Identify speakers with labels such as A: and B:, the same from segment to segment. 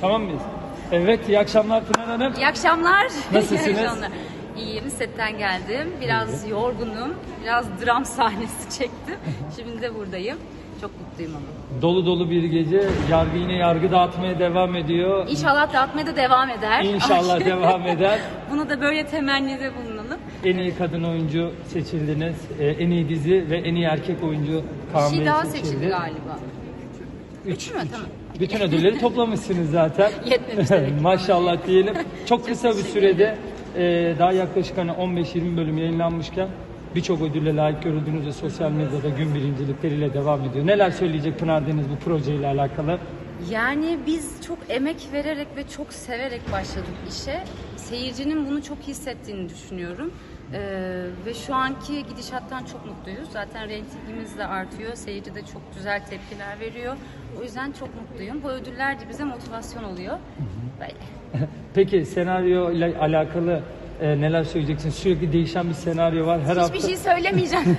A: Tamam mıyız? Evet, iyi akşamlar Pınar Hanım.
B: İyi akşamlar.
A: Nasılsınız?
B: İyi akşamlar. İyiyim, setten geldim. Biraz yorgunum, biraz dram sahnesi çektim. Şimdi de buradayım. Çok mutluyum ama.
A: Dolu dolu bir gece. Yargı yine yargı dağıtmaya devam ediyor.
B: İnşallah dağıtmaya da devam eder.
A: İnşallah devam eder.
B: Bunu da böyle temennide bulunalım.
A: En iyi kadın oyuncu seçildiniz. Ee, En iyi dizi ve en iyi erkek oyuncu
B: Bir
A: Kaan
B: şey
A: Bey
B: daha
A: seçildi.
B: seçildi galiba.
A: Üç,
B: mü?
A: üç.
B: Tamam.
A: Bütün ödülleri toplamışsınız zaten.
B: Yetmemiş demek ki.
A: Maşallah diyelim. Çok kısa bir sürede e, daha yaklaşık hani 15-20 bölüm yayınlanmışken birçok ödülle layık görüldüğünüz ve sosyal medyada gün birincilikleriyle devam ediyor. Neler söyleyecek Pınar Deniz bu projeyle alakalı?
B: Yani biz çok emek vererek ve çok severek başladık işe. Seyircinin bunu çok hissettiğini düşünüyorum. Ee, ve şu anki gidişattan çok mutluyuz. Zaten reytingimiz de artıyor. Seyirci de çok güzel tepkiler veriyor. O yüzden çok mutluyum. Bu ödüller de bize motivasyon oluyor. Böyle.
A: Peki senaryo ile alakalı e, neler söyleyeceksiniz? Sürekli değişen bir senaryo var. Her hafta
B: Hiçbir şey söylemeyeceğim.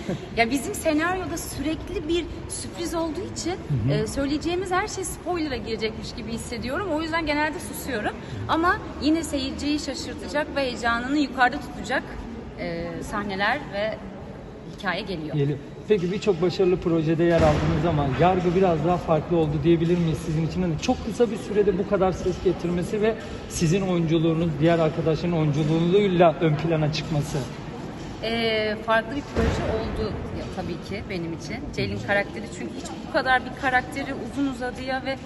B: ya bizim senaryoda sürekli bir sürpriz olduğu için e, söyleyeceğimiz her şey spoiler'a girecekmiş gibi hissediyorum. O yüzden genelde susuyorum. Ama yine seyirciyi şaşırtacak ve heyecanını yukarıda tutacak e, sahneler ve hikaye geliyor.
A: Geliyor. Peki birçok başarılı projede yer aldınız ama yargı biraz daha farklı oldu diyebilir miyiz sizin için? Hani çok kısa bir sürede bu kadar ses getirmesi ve sizin oyunculuğunuz, diğer arkadaşların oyunculuğuyla ön plana çıkması.
B: Ee, farklı bir proje oldu ya, tabii ki benim için. Ceylin karakteri çünkü hiç bu kadar bir karakteri uzun uzadıya ve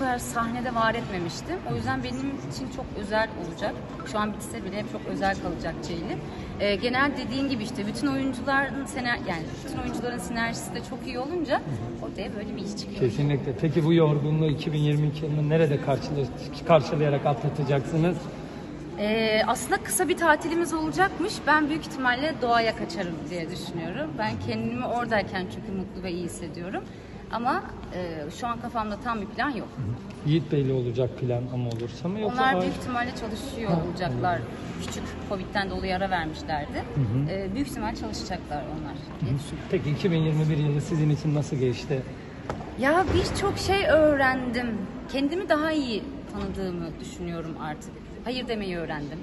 B: kadar sahnede var etmemiştim. O yüzden benim için çok özel olacak. Şu an bitse bile hep çok özel kalacak Ceylin. Ee, genel dediğin gibi işte bütün oyuncuların sener yani bütün oyuncuların sinerjisi de çok iyi olunca ortaya böyle bir iş çıkıyor.
A: Kesinlikle. Peki bu yorgunluğu 2022 yılını nerede karşıla- karşılayarak atlatacaksınız?
B: Ee, aslında kısa bir tatilimiz olacakmış. Ben büyük ihtimalle doğaya kaçarım diye düşünüyorum. Ben kendimi oradayken çünkü mutlu ve iyi hissediyorum. Ama e, şu an kafamda tam bir plan yok.
A: Yiğit Bey'le olacak plan ama olursa mı yoksa
B: Onlar büyük ihtimalle çalışıyor olacaklar. Küçük Covid'den dolayı ara vermişlerdi. Ee, büyük ihtimal çalışacaklar onlar diye düşünüyorum.
A: Peki 2021 yılı sizin için nasıl geçti?
B: Ya birçok şey öğrendim. Kendimi daha iyi tanıdığımı düşünüyorum artık. Hayır demeyi öğrendim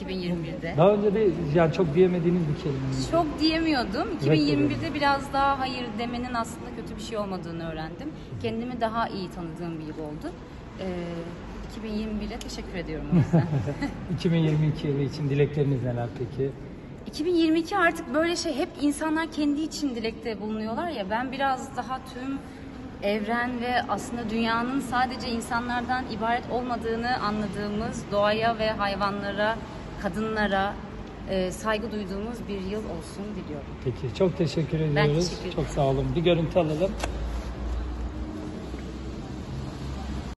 B: 2021'de.
A: Daha önce de yani çok diyemediğiniz bir kelime.
B: Çok diyemiyordum.
A: Evet,
B: 2021'de biraz daha hayır demenin aslında kötü bir şey olmadığını öğrendim. Kendimi daha iyi tanıdığım bir yıl oldu. Ee, 2021'e teşekkür ediyorum o yüzden.
A: 2022 yılı için dilekleriniz neler peki?
B: 2022 artık böyle şey hep insanlar kendi için dilekte bulunuyorlar ya ben biraz daha tüm evren ve aslında dünyanın sadece insanlardan ibaret olmadığını anladığımız doğaya ve hayvanlara, kadınlara e, saygı duyduğumuz bir yıl olsun diliyorum.
A: Peki çok teşekkür ediyoruz.
B: Ben teşekkür ederim.
A: Çok sağ olun. Bir görüntü alalım.